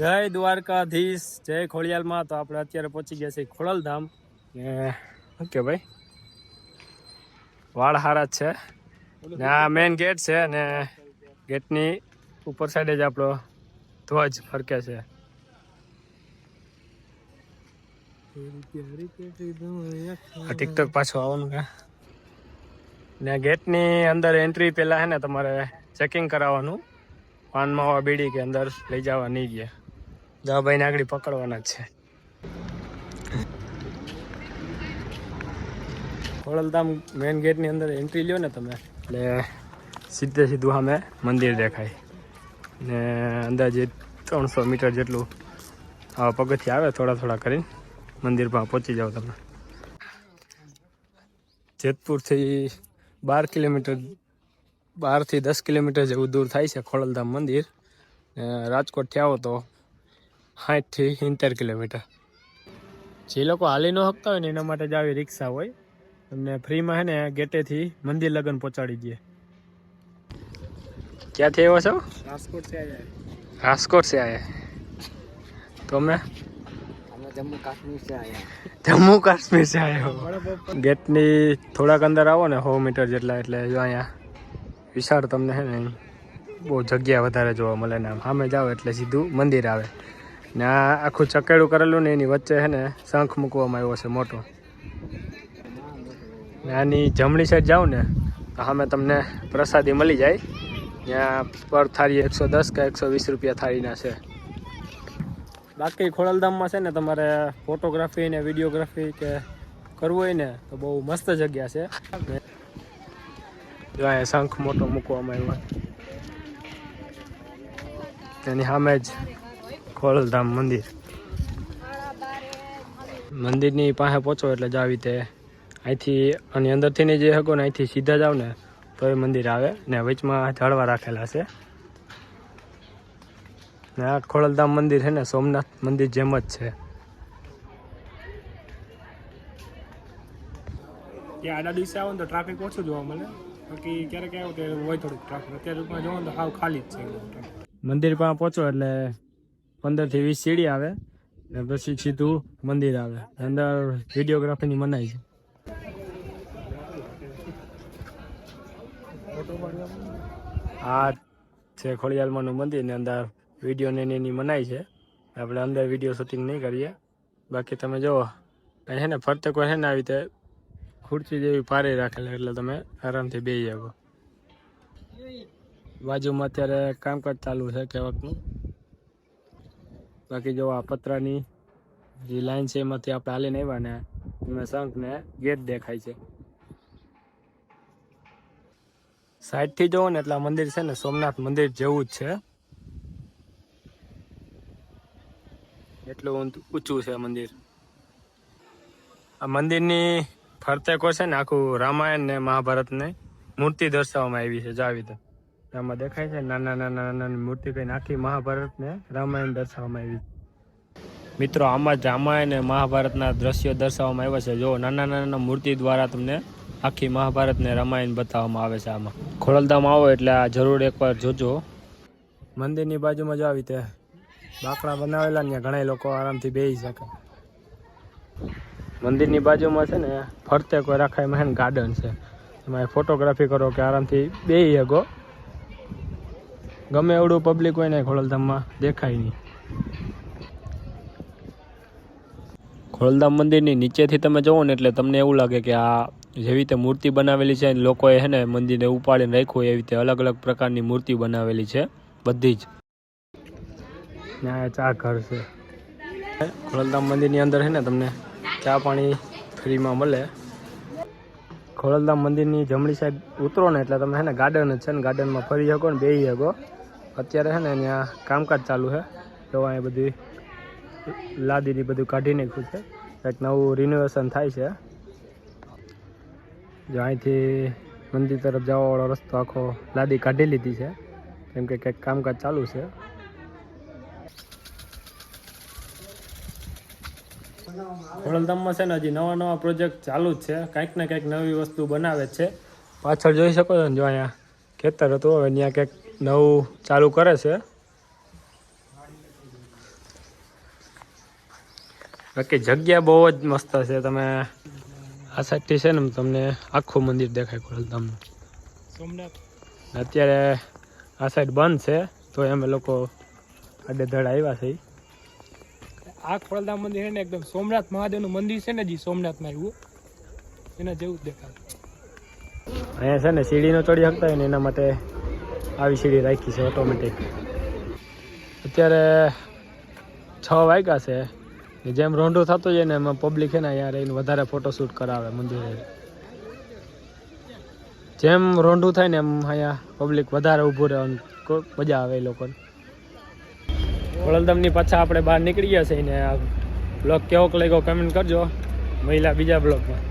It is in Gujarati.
જય દ્વારકાધીશ, જય ખોડિયાલમાં. તો આપણે અત્યારે પહોંચી ગયા છીએ ખોડલધામ. ને ઓકે ભાઈ? વાળ હારા જ છે. ને આ મેઇન ગેટ છે ને ગેટની ઉપર સાઈડે જ આપણો ધ્વજ ફરકે છે. ટિકટોક પાછું આવવાનું કે? ને ગેટની અંદર એન્ટ્રી પહેલાં હે ને તમારે ચેકિંગ કરાવવાનું. પાનમાં બીડી કે અંદર લઈ જવા નહીં ગયા. જવા ભાઈને આગળ પકડવાના છે. ખોડલધામ મેઇન ગેટની અંદર એન્ટ્રી લ્યો ને તમે, એટલે સીધે સીધું સામે મંદિર દેખાય. ને અંદાજે ત્રણસો મીટર જેટલું આવા પગથી આવે, થોડા થોડા કરીને મંદિર પર પહોંચી જાઓ તમે. જેતપુરથી બાર કિલોમીટર, બારથી દસ કિલોમીટર જેવું દૂર થાય છે ખોડલધામ મંદિર. રાજકોટથી આવો તો સાઠથી સિત્તેર કિલોમીટર. જે લોકો હાલી ન શકતા હોય ને એના માટે જ આવી રિક્ષા હોય અને ફ્રીમાં હે ને ગેટેથી મંદિર લગ્ન પહોંચાડી દઈએ. ક્યાંથી આવ્યો છો? રાજકોટથી આવ્યા. રાજકોટથી આવ્યા. તમે જમ્મુ કાશ્મીર છે જમ્મુ આવ્યો ગેટની થોડાક અંદર આવો ને સો મીટર જેટલા એટલે જો અહીંયા વિશાળ તમને હે ને બહુ જગ્યા વધારે જોવા મળે ને આમ. સામે જાઓ એટલે સીધું મંદિર આવે. ને આ આખું ચકેડું કરેલું ને એની વચ્ચે છે ને શંખ મૂકવામાં આવ્યો છે મોટો. ને આની જમણી સાઈડ જાઓ ને, તો સામે તમને પ્રસાદી મળી જાય. ત્યાં પર થાળી એકસો દસ કે એકસો વીસ રૂપિયા થાળીના છે. બાકી ખોડલધામમાં છે ને તમારે ફોટોગ્રાફી ને વિડીયોગ્રાફી કે કરવું હોય ને, તો બહુ મસ્ત જગ્યા છે. જો અહીંયા શંખ મોટો મૂકવામાં આવ્યો. એની સામે જ ખોડલધામ મંદિર. મંદિરની પાસે પહોંચો એટલે જ આવી તે અહીંથી અને અંદરથી ની જે હકો ને અહીંથી સીધા જાવ ને તો એ મંદિર આવે ને વચમાં ઝાડવા રાખેલા છે. ને આ ખોડલધામ મંદિર છે ને સોમનાથ મંદિર જેમ જ છે. ત્યાં આડા દિવસે આવો ને તો ટ્રાફિક ઓછું જોવા મળે. બાકી ક્યારેક આવ્યો તો હોય થોડુંક ટ્રાફિક અત્યારે જોવો ને તો સાવ ખાલી જ છે. મંદિર પાસે પહોંચો એટલે પંદરથી વીસ સીડી આવે ને પછી સીધું મંદિર આવે. અંદર વિડીયોગ્રાફીની મનાઈ છે. આ છે ખોડિયાલમાંનું મંદિર ને અંદર વીડિયો ને એની મનાઈ છે. આપણે અંદર વીડિયો શૂટિંગ નહીં કરીએ. બાકી તમે જુઓ હે ને, ફરતે કોઈ છે ને આવી રીતે ખુરશી જેવી પારી રાખેલી એટલે તમે આરામથી બેસી શકો. બાજુમાં અત્યારે કામકાજ ચાલુ છે કેવકનું. બાકી જો આ પતરાની જે લાઈન છે એમાંથી આપણે હાલીને આવ્યા ને, એમાં શંખ ને ગેટ દેખાય છે. સાઈડથી જોવો ને એટલે આ મંદિર છે ને, સોમનાથ મંદિર જેવું જ છે. એટલું ઊંચ- છે મંદિર. આ મંદિરની ફરતે કો છે ને, આખું રામાયણ ને મહાભારત ને મૂર્તિ દર્શાવવામાં આવી છે જાવી રીતે. આમાં દેખાય છે નાના નાના નાની મૂર્તિ કઈ આખી મહાભારત ને રામાયણ દર્શાવવામાં આવી. મિત્રો આમાં જ રામાયણ અને મહાભારતના દ્રશ્યો દર્શાવવામાં આવ્યા છે. જો નાના નાના મૂર્તિ દ્વારા તમને આખી મહાભારત ને રામાયણ બતાવવામાં આવે છે આમાં. ખોડલધામ આવો એટલે આ જરૂર એકવાર જોજો. મંદિરની બાજુમાં જો આવી તે. બાકડા બનાવેલા ને ઘણા લોકો આરામથી બેસી શકે. મંદિરની બાજુમાં છે ને ફરતે કોઈ રાખાય મહેન ગાર્ડન છે. એમાં ફોટોગ્રાફી કરો કે આરામથી બેસી શકો. ગમે એવડું પબ્લિક હોય ને ખોડલધામમાં દેખાય નહીં. ખોડલધામ મંદિરની નીચેથી તમે જુઓ ને એટલે તમને એવું લાગે કે આ જેવી રીતે મૂર્તિ બનાવેલી છે લોકોએ હે ને મંદિરને ઉપાડીને રાખ્યું એવી રીતે અલગ અલગ પ્રકારની મૂર્તિ બનાવેલી છે બધી જ. ચા ઘર છે. ખોડલધામ મંદિરની અંદર છે ને તમને ચા પાણી ફ્રીમાં મળે. ખોડલધામ મંદિરની જમણી સાઈડ ઉતરો ને એટલે તમે હે ને ગાર્ડન જ છે ને ગાર્ડનમાં ફરી શકો ને બેસી શકો. અત્યારે છે ને અહીંયા કામકાજ ચાલુ છે. તો અહીંયા બધી લાદીની બધું કાઢી નાખ્યું છે. કંઈક નવું રિનોવેશન થાય છે. જો અહીંથી મંદિર તરફ જવાવાળો રસ્તો આખો લાદી કાઢી લીધી છે. કેમ કે કંઈક કામકાજ ચાલુ છે. ખોડલધામમાં છે ને હજી નવા નવા પ્રોજેક્ટ ચાલુ જ છે. કંઈક ને કંઈક નવી વસ્તુ બનાવે છે. પાછળ જોઈ શકો છો ને જો અહીંયા ખેતર હતું. હવે ત્યાં કંઈક નવું ચાલુ કરે છે. બાકી જગ્યા બહુ જ મસ્ત છે. તમે આ સાઈડથી છે ને તમને આખું મંદિર દેખાય ખોડલધામનું સોમનાથ. અત્યારે આ સાઈડ બંધ છે તો અમે લોકો આડેધડ આવ્યા છે. આ ખોળધામ મંદિર છે ને એકદમ સોમનાથ મહાદેવનું મંદિર છે ને જે સોમનાથમાં આવ્યું. એના જેવું જ દેખાય. અહીંયા છે ને સીડીનો ચડી શકતા હોય ને એના માટે આવી સીડી રાખી છે ઓટોમેટિક અત્યારે છ વાગ્યા છે. જેમ રોંઢું થતું જાય ને એમાં પબ્લિક છે ને અહીંયા રહીને વધારે ફોટોશૂટ કરાવે મંદિરે. જેમ રોંઢું થાય ને એમ અહીંયા પબ્લિક વધારે ઊભું રહે મજા આવે એ લોકોને. વડલદમની પાછા આપણે બહાર નીકળી ગયા છે ને બ્લોગ કેવોક લાગ્યો કમેન્ટ કરજો. મહિલા બીજા બ્લોગમાં